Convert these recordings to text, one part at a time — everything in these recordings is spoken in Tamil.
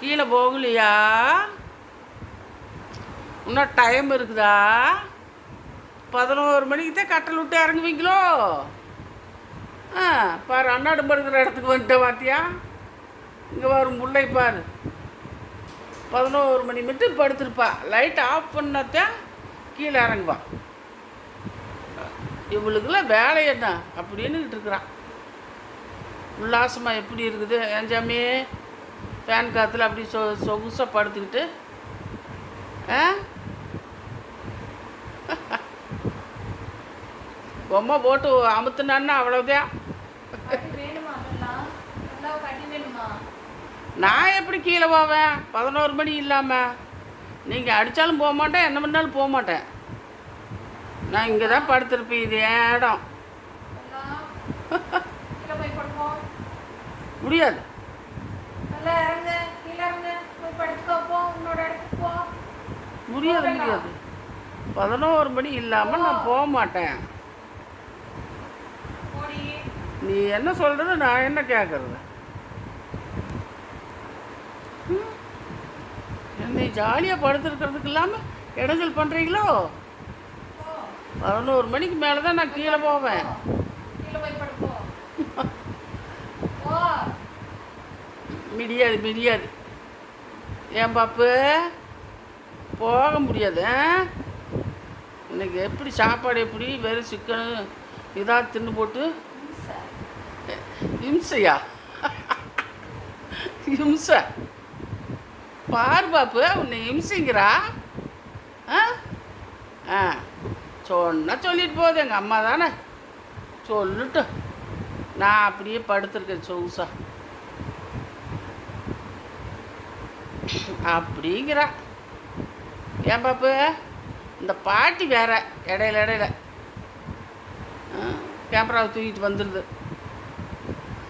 கீழே போகலையா? இன்னும் டைம் இருக்குதா? பதினோரு மணிக்கு தான் கட்டல் விட்டு இறங்குவீங்களோ? ஆ பாரு அண்ணாடு இருக்கிற இடத்துக்கு வந்துட்டேன் பாத்தியா? இங்கே வரும் முல்லை பாரு. பதினோரு மணி மட்டும் படுத்துருப்பா. லைட் ஆஃப் பண்ணாதான் கீழே இறங்குவா. இவளுக்குலாம் வேலை என்ன? அப்படின்னுக்கிட்டு இருக்கிறான் உல்லாசமாக எப்படி இருக்குது? என் ஃபேன் காற்றுல அப்படி சொ சொகுசாக படுத்துக்கிட்டு ஆ? பொம்மை போட்டு அமுத்துனான்னா அவ்வளோதான் நான் எப்படி கீழே போவேன்? பதினோரு மணி இல்லாமல் நீங்கள் அடித்தாலும் போக மாட்டேன் என்ன பண்ணாலும் போக மாட்டேன். நான் இங்கே தான் படுத்திருப்பேன் இது இடம்? முடியாது நல்லா இறங்க கீழே இறங்க போய் படுத்துக்கோ போ உன்னோட இடத்துக்கு போ முடியாது முடியாது. பதினோரு மணி இல்லாமல் நான் போக மாட்டேன். நீ என்ன சொல்கிறது நான் என்ன கேட்குறது என்னை ஜாலியாக படுத்துருக்கிறதுக்கு இல்லாமல் இடைஞ்சல் பண்ணுறீங்களோ பதினோரு மணிக்கு மேலே தான் நான் கீழே போவேன். முடியாது முடியாது. ஏன் பாப்பு? போக முடியாது இன்னைக்கு எப்படி சாப்பாடு எப்படி? வெறும் சிக்கன் இதாக தின்னு போட்டு இம்சையா? இம்சை. பார் பாப்பு உன்னை இம்சைங்கிறா? ஆ? ஆ. சொன்னால் சொல்லிட்டு போகுது எங்கள் அம்மா தானே? சொல்லட்டும் நான் அப்படியே படுத்துருக்கேன் சொகுசா. அப்படிங்கிறா. ஏன் பாப்பு? இந்த பாட்டி வேற இடையில இடையில. கேமராவை தூக்கிட்டு வந்துடுது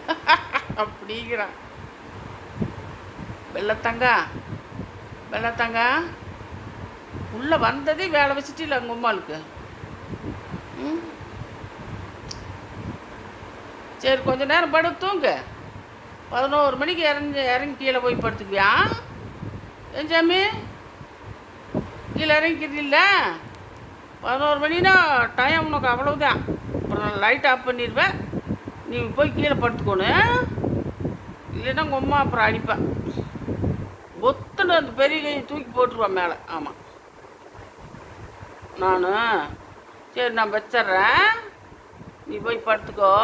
அப்படிங்கிறான் வெள்ளத்தங்கா வெள்ளத்தங்கா. உள்ளே வந்ததே வேலை வச்சுட்டு இல்லை உங்கள் ம்? சரி கொஞ்ச நேரம் படு தூங்க. பதினோரு மணிக்கு இறங்கி இறங்கி கீழே போய் படுத்துக்குவியா? ஏன் சாமி? கீழே இறங்கிக்கிறதில்ல பதினோரு மணினா டைம் உனக்கு அவ்வளவுதான். அப்புறம் நான் லைட் ஆஃப் பண்ணிடுவேன். நீ போய் கீழே படுத்துக்கணும் இல்லைன்னா உங்கள் அம்மா அப்புறம் அடிப்பேன். ஒத்துன்னு அந்த பெரிய கையை தூக்கி போட்டுருவான் மேலே. ஆமாம் நான். சரி நான் வச்சிட்றேன். நீ போய் படுத்துக்கோ.